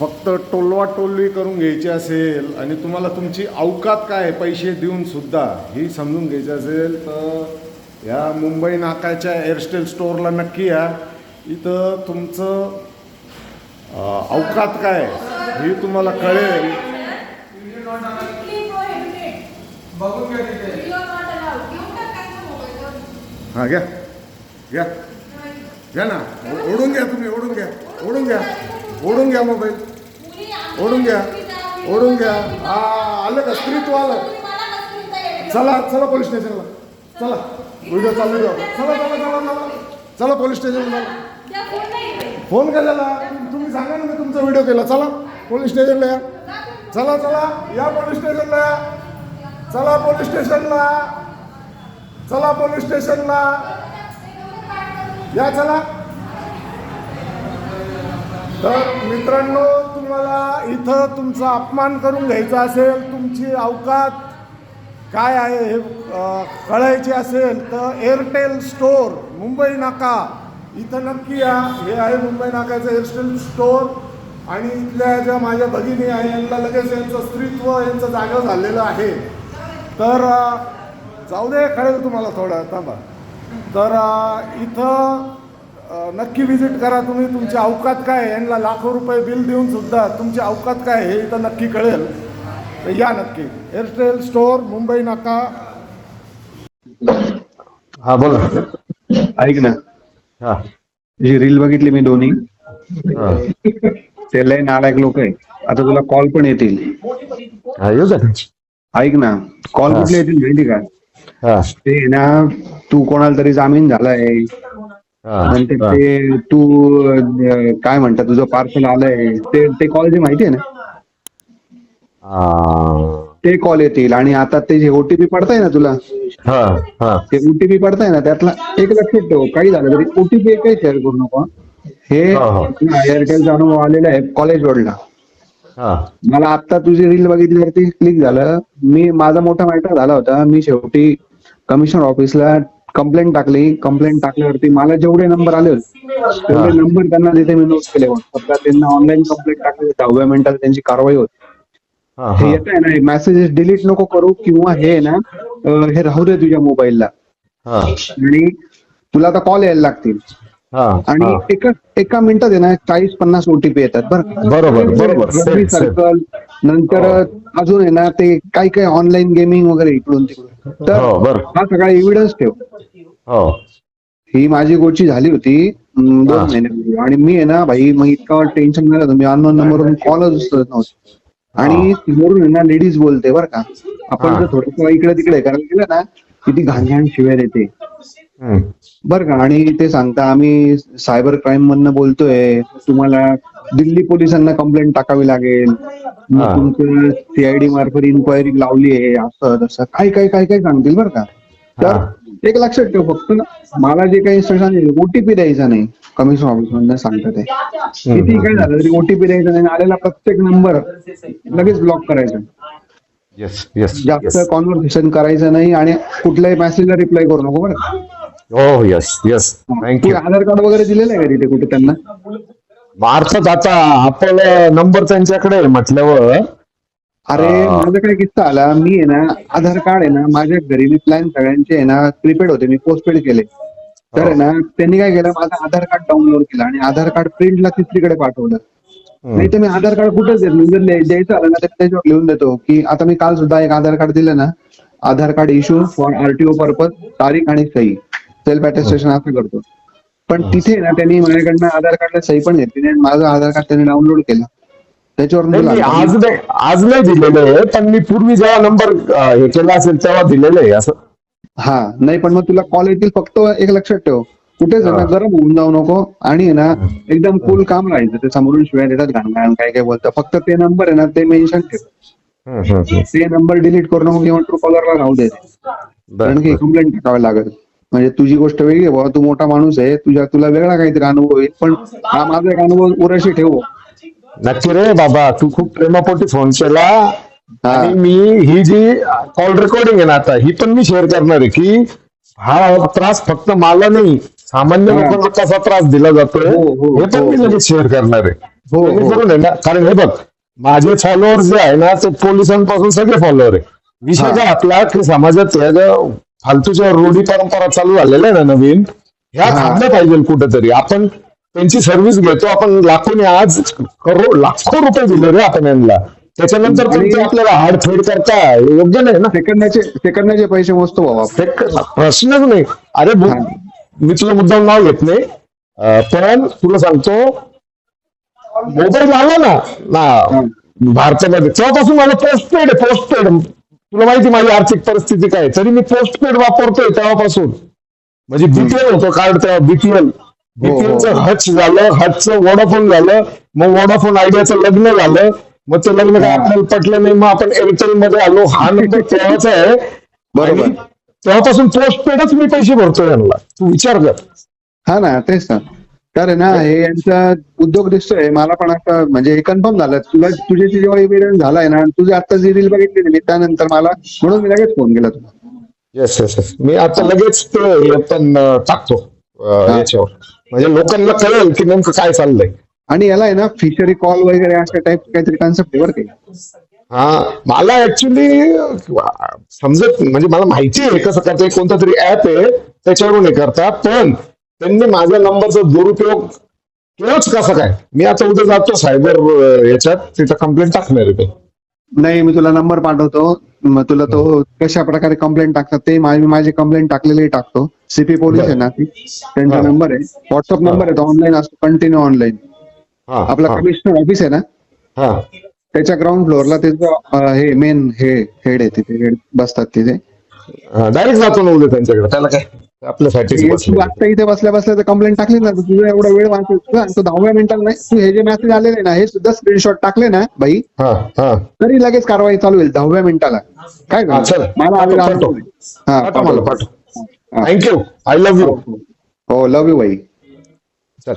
फक्त टोलवा टोलवी करून घ्यायची असेल आणि तुम्हाला तुमची अवकात काय आहे पैसे देऊन सुद्धा ही समजून घ्यायची असेल तर या मुंबई नाकाच्या एअरस्टेल स्टोअरला नक्की या. इथं तुमचं अवकात काय हे तुम्हाला कळेल. हां घ्या. घ्या. घ्या ना. ओढून घ्या तुम्ही ओढून घ्या. ओढून घ्या. ओढून घ्या मोबाईल. ओढून घ्या. ओढून घ्या. हा आलं का? स्त्रीत्व आलं चला चला पोलीस स्टेशनला चला. व्हिडिओ चालू द्या चला चला चला चला. चला पोलीस स्टेशनला फोन केलेला. तुम- तुम्ही सांगा ना मी तुमचा व्हिडिओ केला. चला पोलीस स्टेशनला या. चला चला. या पोलीस स्टेशनला या. चला पोलीस स्टेशनला चला पोलीस स्टेशनला या चला. तर मित्रांनो तुम्हाला इथं तुमचा अपमान करून घ्यायचा असेल तुमची अवकात काय आहे हे कळायची कळायचे असेल तर एअरटेल स्टोअर मुंबई नाका. इथं नक्की या हे आहे मुंबई नाकाचं एअरटेल स्टोअर आणि इथल्या ज्या माझ्या भगिनी आहे यांना लगेच यांचं स्त्रीत्व यांचं जागं झालेलं आहे. तर जाऊ दे कळेल तुम्हाला थोडं थांबा. तर इथं नक्की विजिट करा तुम्ही. तुमची अवकात काय यांना लाखो रुपये बिल देऊन सुद्धा तुमची अवकात काय हे इथं नक्की कळेल. तर या नक्की. एअरटेल स्टोअर मुंबई नाका. हा बोला. ऐक ना. हा. जी रील बघितली मी दोन्ही. हा. ते लय नालायक लोक आहे आता तुला कॉल पण येतील. हा येऊ द्या. ऐक ना. कॉल हा. कुठले येतील माहिती का? हा. ते ना तू कोणाला तरी जामीन झालाय. नंतर. ते तू काय म्हणतात तुझं पार्सल आलंय ते ते कॉल जे माहिती आहे ना? ते कॉल येतील आणि आता ते जे ओटीपी पडताय ना तुला? हा हा. ते ओटीपी पडताय ना त्यातला एक लक्षात ठेव काही झालं तरी ओटीपी एकही शेअर करू नको. हे. एअरटेलचा अनुभव आलेला आहे कॉलेज रोडला हा. मला आता तुझी रील बघितल्यावरती क्लिक झालं. मी माझा मोठा मॅटर झाला होता. मी शेवटी कमिशनर ऑफिसला कंप्लेंट टाकली कंप्लेंट टाकल्यावरती मला जेवढे नंबर आले होते तेवढे नंबर त्यांना तिथे मी नोट केले व्हॉट्सअपला त्यांना ऑनलाईन कंप्लेंट टाकली दहाव्या मिनिटात त्यांची कारवाई होती. हा हे हा. येत आहे ना मेसेजेस डिलीट नको करू किंवा हे ना हे राहू दे तुझ्या मोबाईलला हा. आणि तुला आता कॉल यायला लागतील. हा आणि हा. एका एका मिनिटात आहे ना चाळीस पन्नास ओटीपी येतात बरं? बरोबर, बरोबर. Same, same. सर्कल नंतर अजून आहे ना ते काही काही ऑनलाईन गेमिंग वगैरे इकडून तिकडून तर हो बर. हा सगळा एव्हिडन्स ठेव. हो. ही माझी गोची झाली होती अं, दोन हा. महिन्यापूर्वी. आणि मी आहे ना भाई मग इतका टेन्शन झालं होतं मी अननोन नंबरवरून कॉलच उचलत नव्हते. आणि समोरून आहे ना लेडीज बोलते बरं का. आपण हा. जर थोडं इकडे तिकडे करायला गेलं ना किती घाण घाण शिव्या देते. बरं का आणि ते सांगता आम्ही सायबर क्राईम मधनं बोलतोय. तुम्हाला दिल्ली पोलिसांना कंप्लेंट टाकावी लागेल. तुमचं सीआयडी मार्फत इन्क्वायरी लावली आहे असं तसं. काय काय काय काय सांगतील बरं का. तर. एक लक्षात ठेव फक्त मला जे काही इन्स्ट्रक्शन ओटीपी द्यायचा नाही कमिशन ऑफिस मधनं सांगतात ते. किती काय झालं तरी ओटीपी द्यायचा नाही आलेला प्रत्येक नंबर लगेच ब्लॉक करायचा. जास्त कॉन्व्हर्सेशन करायचं नाही आणि कुठल्याही मेसेजला रिप्लाय करू नको बरं? हो yes yes thank you Aadhaar card वगैरे दिलेलं आहे का तिथे कुठे त्यांना? अर्थात आता आपलं नंबर त्यांच्याकडे आहे म्हटल्यावर अरे हा. माझा काय किस्सा आला. मी आहे ना आधार कार्ड आहे ना माझ्या घरी मी प्लॅन सगळ्यांचे आहे ना प्रीपेड होते मी पोस्टपेड केले. तर आहे ना त्यांनी काय केलं माझं आधार कार्ड डाउनलोड केलं आणि आधार कार्ड प्रिंटला तिसरीकडे पाठवलं. नाही तर मी आधार कार्ड कुठंच देत? नाही जर लिहाय- द्यायचं आलं ना तर त्याच्यावर लिहून देतो की आता मी काल सुद्धा एक आधार कार्ड दिलं ना. Aadhaar card issue for RTO purpose तारीख आणि सही. सेल्फ अटेस्टेशन असं करतो. पण तिथे ना त्यांनी माझ्याकडनं आधार कार्डला सही पण घेतली नाही आणि माझं आधार कार्ड त्यांनी डाउनलोड केलं. मी आज नाही आज नाही दिलेलं आहे पण मी पूर्वी जेव्हा नंबर हे केला असेल तेव्हा दिलेलं आहे असं. हा नाही पण मग तुला कॉल येतील फक्त एक लक्षात ठेव. कुठेच ना हा. गरम होऊन जाऊ नको. आणि ना एकदम कूल काम राहायचं. ते समोरून शिवाय देतात घाण घाण काय काय बोलतं फक्त ते नंबर आहे ना ते मेन्शन ठेव. ते नंबर डिलीट करू नको किंवा ट्रू कॉलरला राहू दे. कारण की. कंप्लेंट टाकावी लागेल. म्हणजे तुझी गोष्ट वेगळी आहे बाबा तू मोठा माणूस आहे तुझ्या तुला वेगळा काहीतरी अनुभव येईल पण हा माझा एक अनुभव उराशी ठेव नक्की रे बाबा तू खूप प्रेमापोटी फोन केला हा. आणि मी ही जी कॉल रेकॉर्डिंग आहे ना आता ही पण मी शेअर करणार आहे की हा त्रास फक्त मला नाही सामान्य हा. लोकांना कसा त्रास दिला जातोय हो, हो, हे पण हो. मी लगेच शेअर करणार आहे हो, हो. जेणेकरून आहे ना कारण हे बघ माझे फॉलोअर जे आहे ना ते पोलिसांपासून सगळे फॉलोअर आहे विषय हा. काय आपला की समाजात फालतूच्या रूढी परंपरा चालू झालेल्या आहे ना नवीन ह्या. थांबल्या पाहिजे कुठेतरी. आपण त्यांची सर्व्हिस घेतो आपण लाखोनी आज करोड लाखो रुपये दिले रे आपण यांना. त्याच्यानंतर आपल्याला हाडफेड करता हे योग्य नाही ना. सेकंदाचे सेकंदाचे पैसे मोजतो बाबा प्रश्नच नाही. अरे. मी तुला मुद्दाम नाव घेत नाही. पण तुला सांगतो मोबाईल आला ना ना भारतामध्ये तेव्हापासून मला पोस्ट पेड आहे पोस्ट पेड तुला माहिती माझी आर्थिक परिस्थिती काय. तरी मी पोस्ट पेड वापरतोय तेव्हापासून. म्हणजे बीपीएल होतं कार्ड तेव्हा बीपीएल बीपीएलचं हच झालं हचचं वोडाफोन झालं मग वोडाफोन आयडियाचं लग्न झालं. मग ते लग्न काय आपल्याला पटलं नाही मग आपण एअरटेल मध्ये आलो. हा नंबर तेव्हाचा आहे. बरोबर. तेव्हापासून पोस्ट पेडच मी पैसे भरतो यांना. तू विचार कर. हा ना तेच ना. कारण ना हे यांचा उद्योग दिसतोय. मला पण आता म्हणजे हे कन्फर्म झालं. तुला तुझ्याशी जेव्हा एव्हिडन्स झालाय ना तुझी आता जी रील बघितली ना मी त्यानंतर मला म्हणून मी लगेच फोन केला तुला. येस येस येस मी आता लगेच ते हे पण अं, टाकतो अं. याच्यावर. म्हणजे लोकांना कळेल की नेमकं काय चाललंय. आणि याला आहे ना फिशरी कॉल वगैरे अशा टाईप काहीतरी कन्सेप्ट बरं काही हा मला ऍक्च्युली समजत म्हणजे मला माहिती आहे कसं करता कोणता तरी ऍप आहे त्याच्यावरून हे करता पण त्यांनी माझ्या नंबरचा दुरुपयोग केलाच कसा काय? मी आता उद्या जातो सायबर याच्यात. तिथं कंप्लेंट टाकणार आहे ते. नाही मी तुला नंबर पाठवतो. मग तुला तो कशा प्रकारे कंप्लेंट टाकतात ते मा- मी माझे कंप्लेंट टाकलेले टाकतो. सीपी पोलीस आहे ना ती. त्यांचा हा. नंबर आहे. व्हॉट्सअप नंबर आहे. तो ऑनलाईन असतो. कंटिन्यू ऑनलाईन हा. आपला हा, कमिशनर ऑफिस आहे ना? हा. त्याच्या ग्राउंड फ्लोअरला त्याचं अं, हे मेन हे हेड आहे तिथे. हेड बसतात तिथे. डायरेक्ट जातो ना उद्या त्यांच्याकडे. त्याला काय? आपल्यासाठी तू आता इथे बसल्या बसल्या तर कंप्लेंट टाकली ना तुझा एवढा वेळ वाचेल. तुझा आणि तो दहाव्या मिनिटाला नाही तू हे जे मेसेज आलेले ना हे सुद्धा स्क्रीनशॉट टाकले ना बाई तरी लगेच कारवाई चालू होईल दहाव्या मिनिटाला. काय? मला. हा thank you I love you हो. लव्ह यू बाई. चल.